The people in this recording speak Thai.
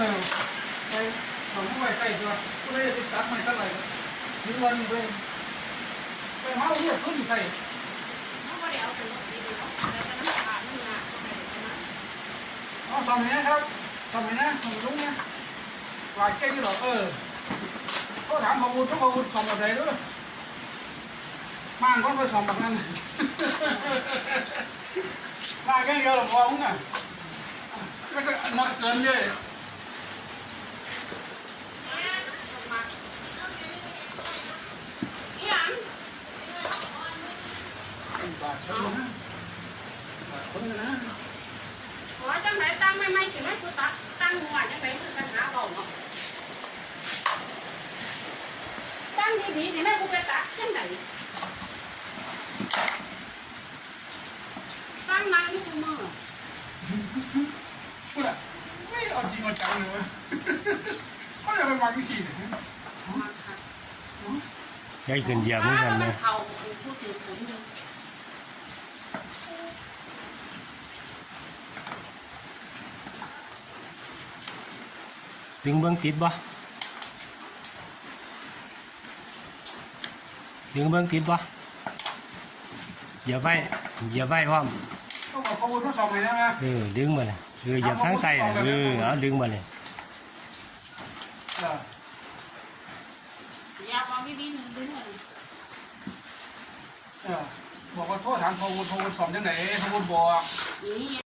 อของผู้ใช่ไหมผู้ใดจะตัดไม่เท่าไหร่ถึงวันหนึ่งไปไปหาเรื่องขึ้นใส่เขาก็เดี๋ยวเอาไปดีๆแล้วก็น้ำตาลนี่นะก็ไปเอาสมัยนะครับสมัยนะผมรู้นะหลายเก่งหรอเออก็ถามข้อมูลทุกข้อมูลสอบแบบไหนด้วยมั่งก็ไปสอบแบบนั้นมาแค่เดียวหรอพอมึงอะไม่ก็นักเกินเลย มาอีหยัง บาทเท่านะบาท คนนะขอจังไหนตั้งไม่ไม่สิไม่กูตักตั้งหัวจังไหนคือปัญหาเบาเนาะตั้งดีๆสิแม่กูไปตักจังไหนตั้งนางอยู่กูมือพูดอะไม่เอาจริงเอาจังเลยวะก็เลยไปวางที่สี่มาค่ะใจขึ้นเหยียบมือกันเลย เขาพู ดถึงผมอยู่ดึงเบิ้งติดบ่ดึงเบิ้งติดบ่เหยียบไว้เหยียบไว้พร้อมต้องบอกข้อมูลทดสอบใหม่นะเออดึงมาเลยเออเหยียบทั้งไตน่ะเออเอาดึงมาเลยเอออยากเอาวิธีหนึ่งดึงเลยเออบอกว่าโทษถามข้อมูลข้อมูลสอบยังไงข้อมูลบอกนี่